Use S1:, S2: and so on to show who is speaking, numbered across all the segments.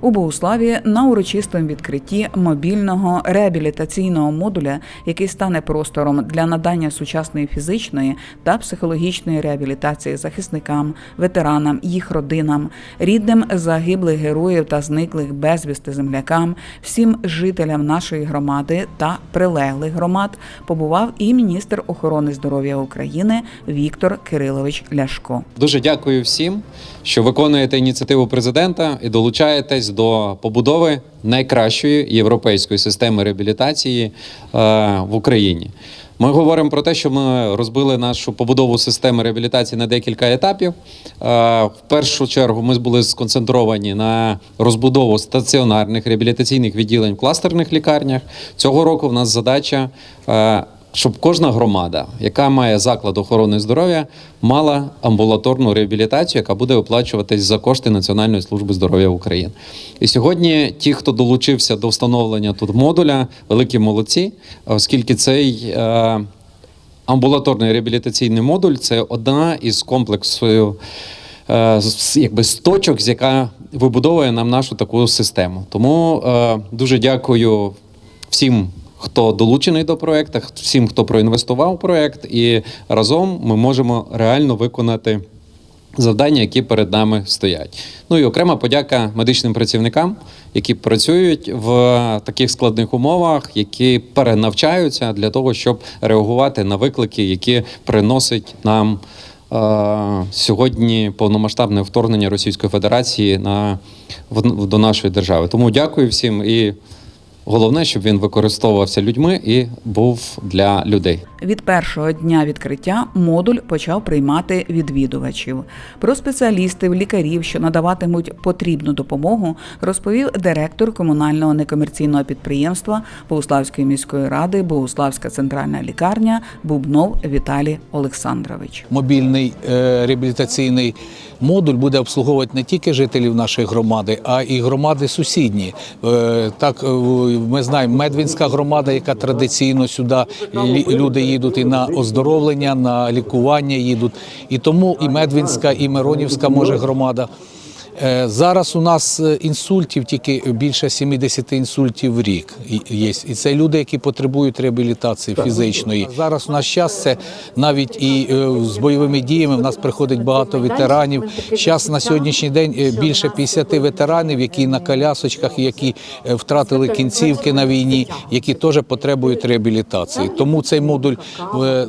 S1: У Богуславі на урочистому відкритті мобільного реабілітаційного модуля, який стане простором для надання сучасної фізичної та психологічної реабілітації захисникам, ветеранам, їх родинам, рідним загиблих героїв та зниклих безвісти землякам, всім жителям нашої громади та прилеглих громад, побував і міністр охорони здоров'я України Віктор Кирилович Ляшко.
S2: Дуже дякую всім, що виконуєте ініціативу президента і долучаєтесь до побудови найкращої європейської системи реабілітації е, в Україні. Ми говоримо про те, що ми розбили нашу побудову системи реабілітації на декілька етапів. Е, В першу чергу ми були сконцентровані на розбудову стаціонарних реабілітаційних відділень в кластерних лікарнях. Цього року в нас задача. Щоб кожна громада, яка має заклад охорони здоров'я, мала амбулаторну реабілітацію, яка буде оплачуватись за кошти Національної служби здоров'я України. І сьогодні ті, хто долучився до встановлення тут модуля, великі молодці, оскільки цей е, амбулаторний реабілітаційний модуль це одна із комплексів е, якби з точок, з яка вибудовує нам нашу таку систему. Тому е, дуже дякую всім, хто долучений до проекту, всім, хто проінвестував проект, і разом ми можемо реально виконати. Завдання, які перед нами стоять. Ну і окрема подяка медичним працівникам, які працюють в таких складних умовах, які перенавчаються для того, щоб реагувати на виклики, які приносить нам е, сьогодні повномасштабне вторгнення Російської Федерації на в- до нашої держави. Тому дякую всім і головне, щоб він використовувався людьми і був для людей.
S1: Від першого дня відкриття модуль почав приймати відвідувачів. Про спеціалістів, лікарів, що надаватимуть потрібну допомогу, розповів директор комунального некомерційного підприємства Богуславської міської ради Богуславська центральна лікарня Бубнов Віталій Олександрович.
S3: мобільний е, реабілітаційний модуль буде обслуговувати не тільки жителів нашої громади, а і громади сусідні. Е, Так, е, ми знаємо, Медвінська громада, яка традиційно сюди люди їдуть і на оздоровлення, на лікування їдуть. І тому і Медвінська, і Миронівська може громада. Е, Зараз у нас е, інсультів тільки більше 70 інсультів в рік є. І це люди, які потребують реабілітації фізичної. Зараз у нас час це навіть і е, з бойовими діями в нас приходить багато ветеранів. Зараз на сьогоднішній день більше 50 ветеранів, які на колясочках, які втратили кінцівки на війні, які теж потребують реабілітації. Тому цей модуль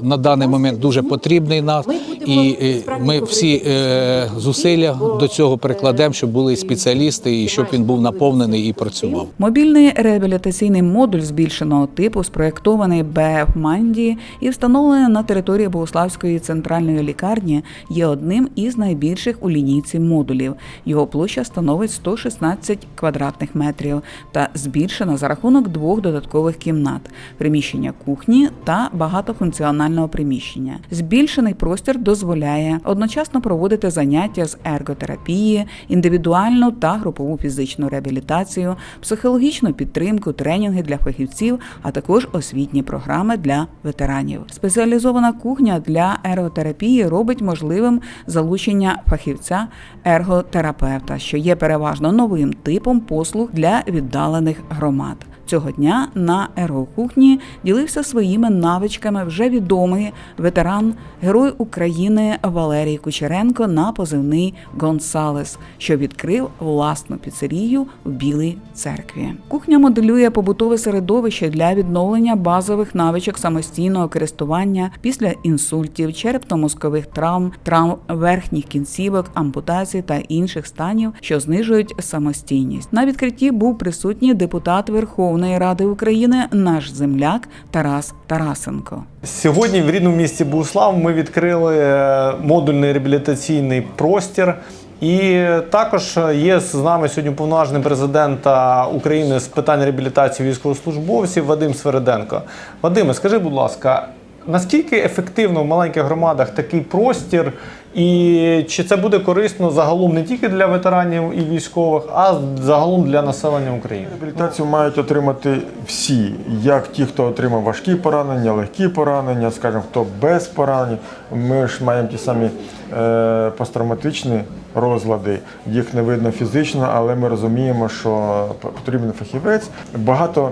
S3: на даний момент дуже потрібний нам, і ми всі е, зусилля до цього прикладемо, щоб були спеціалісти і щоб він був наповнений і працював.
S1: Мобільний реабілітаційний модуль збільшеного типу спроєктований БФ Мандії і встановлений на території Богославської центральної лікарні є одним із найбільших у лінійці модулів. Його площа становить 116 квадратних метрів та збільшена за рахунок двох додаткових кімнат, приміщення кухні та багатофункціонального приміщення. Збільшений простір дозволяє одночасно проводити заняття з ерготерапії, індивідуальну та групову фізичну реабілітацію, психологічну підтримку, тренінги для фахівців, а також освітні програми для ветеранів. Спеціалізована кухня для ерготерапії робить можливим залучення фахівця ерготерапевта, що є переважно новим типом послуг для віддалених громад. Цього дня на ергокухні ділився своїми навичками вже відомий ветеран, герой України Валерій Кучеренко на позивний Гонсалес, що відкрив власну піцерію в Білій церкві. Кухня моделює побутове середовище для відновлення базових навичок самостійного користування після інсультів, черепно-мозкових травм, травм верхніх кінцівок, ампутацій та інших станів, що знижують самостійність. На відкритті був присутній депутат Верховної Ради України, наш земляк Тарас Тарасенко.
S4: Сьогодні в рідному місті Богуслав ми відкрили е, модульний реабілітаційний простір. І також є з нами сьогодні повноважний президента України з питань реабілітації військовослужбовців Вадим Свериденко. Вадиме, скажи, будь ласка, наскільки ефективно в маленьких громадах такий простір, І чи це буде корисно загалом не тільки для ветеранів і військових, а загалом для населення України?
S5: Реабілітацію мають отримати всі, як ті, хто отримав важкі поранення, легкі поранення, скажімо, хто без поранень. Ми ж маємо ті самі е, посттравматичні розлади, їх не видно фізично, але ми розуміємо, що потрібен фахівець. Багато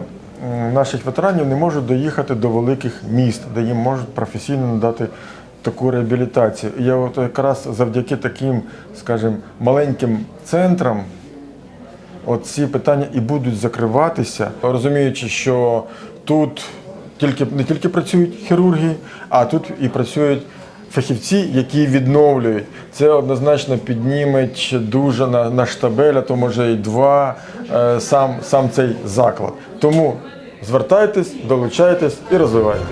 S5: наших ветеранів не можуть доїхати до великих міст, де їм можуть професійно надати таку реабілітацію. І я от якраз завдяки таким, скажімо, маленьким центрам оці питання і будуть закриватися, розуміючи, що тут тільки не тільки працюють хірурги, а тут і працюють фахівці, які відновлюють. Це однозначно підніме дуже на, на штабель, а то може і два е, сам, сам цей заклад. Тому звертайтесь, долучайтесь і розвивайте.